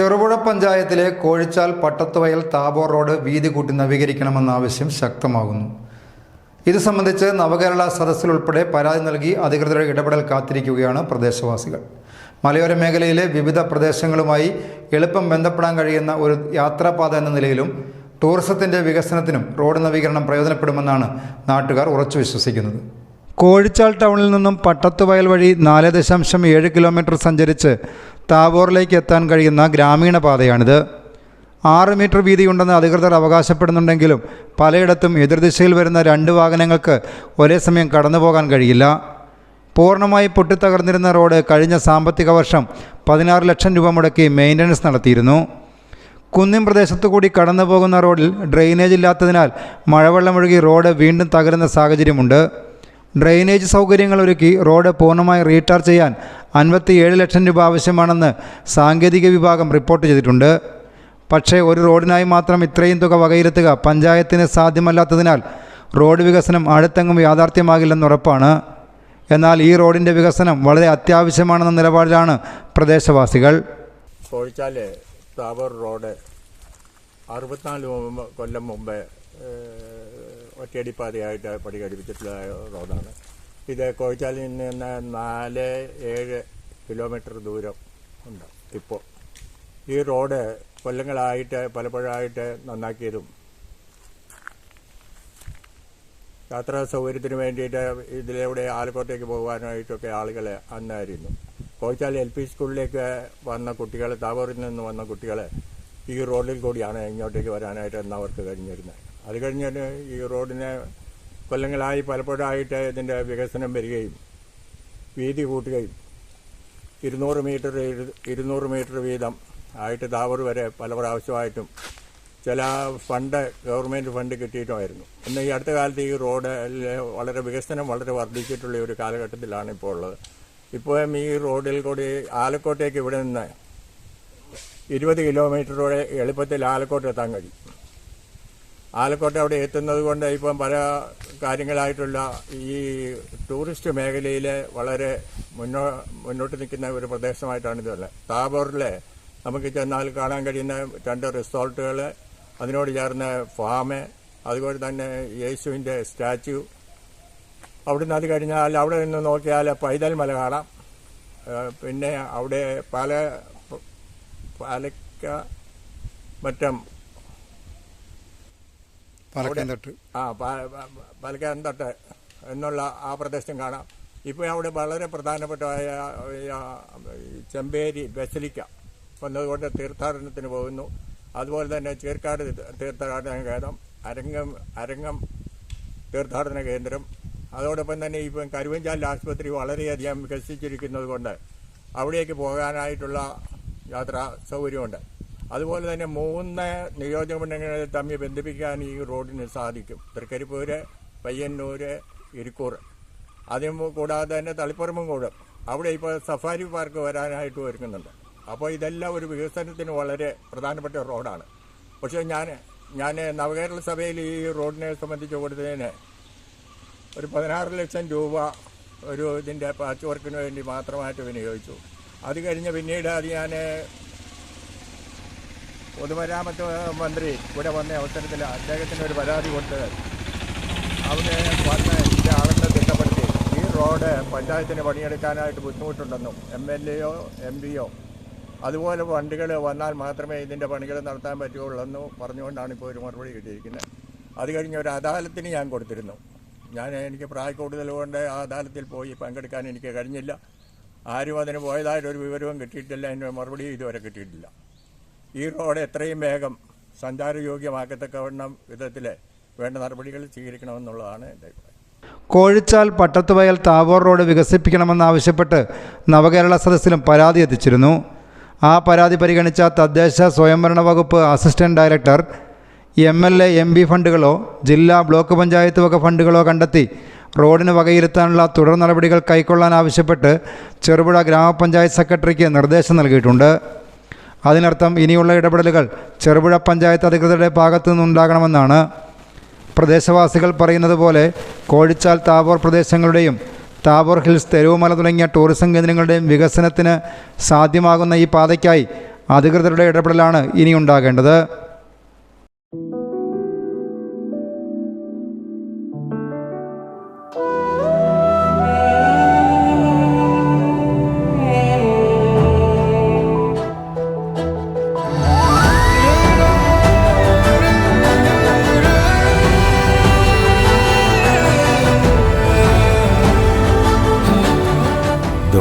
ചെറുപുഴ പഞ്ചായത്തിലെ കോഴിച്ചാൽ പട്ടത്തുവയൽ താബോർ റോഡ് വീതി കൂട്ടി നവീകരിക്കണമെന്ന ആവശ്യം ശക്തമാകുന്നു. ഇത് സംബന്ധിച്ച് നവകേരള സദസ്സിലുൾപ്പെടെ പരാതി നൽകി അധികൃതരുടെ ഇടപെടൽ കാത്തിരിക്കുകയാണ് പ്രദേശവാസികൾ. മലയോര മേഖലയിലെ വിവിധ പ്രദേശങ്ങളുമായി എളുപ്പം ബന്ധപ്പെടാൻ കഴിയുന്ന ഒരു യാത്രാപാത എന്ന നിലയിലും ടൂറിസത്തിന്റെ വികസനത്തിനും റോഡ് നവീകരണം പ്രയോജനപ്പെടുമെന്നാണ് നാട്ടുകാർ ഉറച്ചു വിശ്വസിക്കുന്നത് കോഴിച്ചാൽ ടൗണിൽ നിന്നും പട്ടത്തുവയൽ വഴി നാല് ദശാംശം ഏഴ് കിലോമീറ്റർ സഞ്ചരിച്ച് താവോറിലേക്ക് എത്താൻ കഴിയുന്ന ഗ്രാമീണ പാതയാണിത്. ആറ് മീറ്റർ വീതിയുണ്ടെന്ന് അധികൃതർ അവകാശപ്പെടുന്നുണ്ടെങ്കിലും പലയിടത്തും എതിർദിശയിൽ വരുന്ന രണ്ട് വാഹനങ്ങൾക്ക് ഒരേ സമയം കടന്നു പോകാൻ കഴിയില്ല. പൂർണമായി പൊട്ടിത്തകർന്നിരുന്ന റോഡ് കഴിഞ്ഞ സാമ്പത്തിക വർഷം പതിനാറ് ലക്ഷം രൂപ മുടക്കി മെയിന്റനൻസ് നടത്തിയിരുന്നു. കുന്നിൻ പ്രദേശത്തു കൂടി കടന്നു പോകുന്ന റോഡിൽ ഡ്രെയിനേജ് ഇല്ലാത്തതിനാൽ മഴവെള്ളമൊഴുകി റോഡ് വീണ്ടും തകരുന്ന സാഹചര്യമുണ്ട്. ഡ്രെയിനേജ് സൗകര്യങ്ങൾ ഒരുക്കി റോഡ് പൂർണമായി റീടാർ ചെയ്യാൻ അൻപത്തിയേഴ് ലക്ഷം രൂപ ആവശ്യമാണെന്ന് സാങ്കേതിക വിഭാഗം റിപ്പോർട്ട് ചെയ്തിട്ടുണ്ട്. പക്ഷേ ഒരു റോഡിനായി മാത്രം ഇത്രയും തുക വകയിരുത്തുക പഞ്ചായത്തിന് സാധ്യമല്ലാത്തതിനാൽ റോഡ് വികസനം അടുത്തെങ്ങും യാഥാർത്ഥ്യമാകില്ലെന്ന് ഉറപ്പാണ്. എന്നാൽ ഈ റോഡിന്റെ വികസനം വളരെ അത്യാവശ്യമാണെന്ന നിലപാടിലാണ് പ്രദേശവാസികൾ. കോഴിച്ചാൽ റോഡ് അറുപത്തിനാല് കൊല്ലം മുമ്പ് ഒറ്റയടിപ്പാതയായിട്ട് പടികടിപ്പിച്ചിട്ടുള്ള റോഡാണ്. ഇത് കോഴിച്ചാലിൽ നിന്ന് നാല് ഏഴ് കിലോമീറ്റർ ദൂരം ഉണ്ട് ഇപ്പോൾ ഈ റോഡ് കൊല്ലങ്ങളായിട്ട് പലപ്പോഴായിട്ട് നന്നാക്കിയതും യാത്രാ സൗകര്യത്തിന് വേണ്ടിയിട്ട് ഇതിലൂടെ ആലക്കോട്ടേക്ക് പോകാനായിട്ടൊക്കെ ആളുകൾ അന്നായിരുന്നു. കോഴിച്ചാൽ എൽ പി സ്കൂളിലേക്ക് വന്ന കുട്ടികൾ താവൂരിൽ നിന്ന് വന്ന കുട്ടികൾ ഈ റോഡിൽ കൂടിയാണ് ഇങ്ങോട്ടേക്ക് വരാനായിട്ട് അന്ന് അവർക്ക് കഴിഞ്ഞിരുന്നത്. അത് കഴിഞ്ഞിട്ട് ഈ റോഡിന് കൊല്ലങ്ങളായി പലപ്പോഴായിട്ട് ഇതിന്റെ വികസനം വരികയും വീതി കൂട്ടുകയും ഇരുന്നൂറ് മീറ്റർ ഇരു- ഇരുന്നൂറ് മീറ്റർ വീതം ആയിട്ട് ദാവൂർ വരെ പല പ്രാവശ്യമായിട്ടും ചില ഫണ്ട് ഗവൺമെന്റ് ഫണ്ട് കിട്ടിയിട്ടുമായിരുന്നു. ഇന്ന് ഈ അടുത്ത കാലത്ത് ഈ റോഡ് വളരെ വികസനം വളരെ വർദ്ധിച്ചിട്ടുള്ള ഒരു കാലഘട്ടത്തിലാണ് ഇപ്പോൾ ഉള്ളത്. ഇപ്പോഴും ഈ റോഡിൽ കൂടി ആലക്കോട്ടേക്ക് ഇവിടെ നിന്ന് ഇരുപത് കിലോമീറ്ററോടെ എളുപ്പത്തിൽ ആലക്കോട്ട് എത്താൻ കഴിയും. ആലക്കോട്ടെ അവിടെ എത്തുന്നത് കൊണ്ട് ഇപ്പം പല കാര്യങ്ങളായിട്ടുള്ള ഈ ടൂറിസ്റ്റ് മേഖലയിൽ വളരെ മുന്നോ മുന്നോട്ട് നിൽക്കുന്ന ഒരു പ്രദേശമായിട്ടാണ് ഇതുള്ളത് താബോറിൽ നമുക്ക് ചെന്നാൽ കാണാൻ കഴിയുന്ന രണ്ട് റിസോർട്ടുകൾ അതിനോട് ചേർന്ന ഫാം അതുപോലെ തന്നെ യേശുവിന്റെ സ്റ്റാച്യു അവിടുന്ന് അത് കഴിഞ്ഞാൽ അവിടെ നിന്ന് നോക്കിയാൽ പൈതൽ മല കാണാം. പിന്നെ അവിടെ പല പാലക്ക മറ്റം പാലക്കയം തൊട്ട്. ആ പാലക്കാന്തട്ട് എന്നുള്ള ആ പ്രദേശം കാണാം. ഇപ്പോൾ അവിടെ വളരെ പ്രധാനപ്പെട്ട ചെമ്പേരി ബസലിക്ക വന്നതുകൊണ്ട് തീർത്ഥാടനത്തിന് പോകുന്നു. അതുപോലെ തന്നെ ചേർക്കാട് തീർത്ഥാടന കേന്ദ്രം അരങ്ങം അരങ്ങം തീർത്ഥാടന കേന്ദ്രം. അതോടൊപ്പം തന്നെ ഇപ്പം കരുവഞ്ചാൽ ആശുപത്രി വളരെയധികം വികസിച്ചിരിക്കുന്നത് കൊണ്ട് അവിടേക്ക് പോകാനായിട്ടുള്ള യാത്രാ സൗകര്യമുണ്ട്. അതുപോലെ തന്നെ മൂന്ന് നിയോജക മണ്ഡലങ്ങളെ തമ്മിൽ ബന്ധിപ്പിക്കാൻ ഈ റോഡിന് സാധിക്കും. തൃക്കരിപ്പൂര് പയ്യന്നൂര് ഇരിക്കൂർ. അതും കൂടാതെ തന്നെ തളിപ്പുറമും കൂടും. അവിടെ ഇപ്പോൾ സഫാരി പാർക്ക് വരാനായിട്ട് ഒരുങ്ങുന്നുണ്ട്. അപ്പോൾ ഇതെല്ലാം ഒരു വികസനത്തിന് വളരെ പ്രധാനപ്പെട്ട റോഡാണ്. പക്ഷേ ഞാൻ ഞാൻ നവകേരള സഭയിൽ ഈ റോഡിനെ സംബന്ധിച്ച് കൊടുത്തതിന് ഒരു പതിനാറ് ലക്ഷം രൂപ ഒരു ഇതിന്റെ പാച്ച് വർക്കിന് വേണ്ടി മാത്രമായിട്ട് വിനിയോഗിച്ചു. അത് കഴിഞ്ഞ് പിന്നീട് അത് ഞാൻ പൊതുമരാമത്ത് മന്ത്രി ഇവിടെ വന്ന അവസരത്തിൽ അദ്ദേഹത്തിന് ഒരു പരാതി കൊടുത്തത് അവിടെ വന്ന് ഇതിന്റെ ആളുകളെ തിട്ടപ്പെടുത്തി. ഈ റോഡ് പഞ്ചായത്തിന് പണിയെടുക്കാനായിട്ട് ബുദ്ധിമുട്ടുണ്ടെന്നും എം എൽ എയോ എം പിയോ അതുപോലെ വണ്ടികൾ വന്നാൽ മാത്രമേ ഇതിന്റെ പണികൾ നടത്താൻ പറ്റുകയുള്ളൂ പറഞ്ഞുകൊണ്ടാണ് ഇപ്പോൾ ഒരു മറുപടി കിട്ടിയിരിക്കുന്നത്. അത് കഴിഞ്ഞ് ഒരു അദാലത്തിന് ഞാൻ കൊടുത്തിരുന്നു. ഞാൻ എനിക്ക് പ്രായ കൂടുതൽ കൊണ്ട് ആ അദാലത്തിൽ പോയി പങ്കെടുക്കാൻ എനിക്ക് കഴിഞ്ഞില്ല. ആരും അതിന് പോയതായിട്ടൊരു വിവരവും കിട്ടിയിട്ടില്ല. അതിന്റെ മറുപടിയും ഇതുവരെ കിട്ടിയിട്ടില്ല. ഈ റോഡ് എത്രയും വേഗം സഞ്ചാരയോഗ്യമാക്കത്തക്കവണ്ണം വിധത്തിൽ വേണ്ട നടപടികൾ സ്വീകരിക്കണമെന്നുള്ളതാണ് എന്റെ അഭിപ്രായം. കോഴിച്ചാൽ പട്ടത്തുവയൽ താബോർ റോഡ് വികസിപ്പിക്കണമെന്നാവശ്യപ്പെട്ട് നവകേരള സദസ്സിലും പരാതി എത്തിച്ചിരുന്നു. ആ പരാതി പരിഗണിച്ച തദ്ദേശ സ്വയംഭരണ വകുപ്പ് assistant director M L A M P ഫണ്ടുകളോ ജില്ലാ ബ്ലോക്ക് പഞ്ചായത്ത് വക ഫണ്ടുകളോ കണ്ടെത്തി റോഡിന് വകയിരുത്താനുള്ള തുടർ നടപടികൾ കൈക്കൊള്ളാൻ ആവശ്യപ്പെട്ട് ചെറുപുഴ ഗ്രാമപഞ്ചായത്ത് സെക്രട്ടറിക്ക് നിർദ്ദേശം നൽകിയിട്ടുണ്ട്. അതിനർത്ഥം ഇനിയുള്ള ഇടപെടലുകൾ ചെറുപുഴ പഞ്ചായത്ത് അധികൃതരുടെ ഭാഗത്തു നിന്നുണ്ടാകണമെന്നാണ് പ്രദേശവാസികൾ പറയുന്നത് പോലെ കോഴിച്ചാൽ താബോർ പ്രദേശങ്ങളുടെയും താബോർ ഹിൽസ് തെരുവുമല തുടങ്ങിയ ടൂറിസം കേന്ദ്രങ്ങളുടെയും വികസനത്തിന് സാധ്യമാകുന്ന ഈ പാതയ്ക്കായി അധികൃതരുടെ ഇടപെടലാണ് ഇനിയുണ്ടാകേണ്ടത്.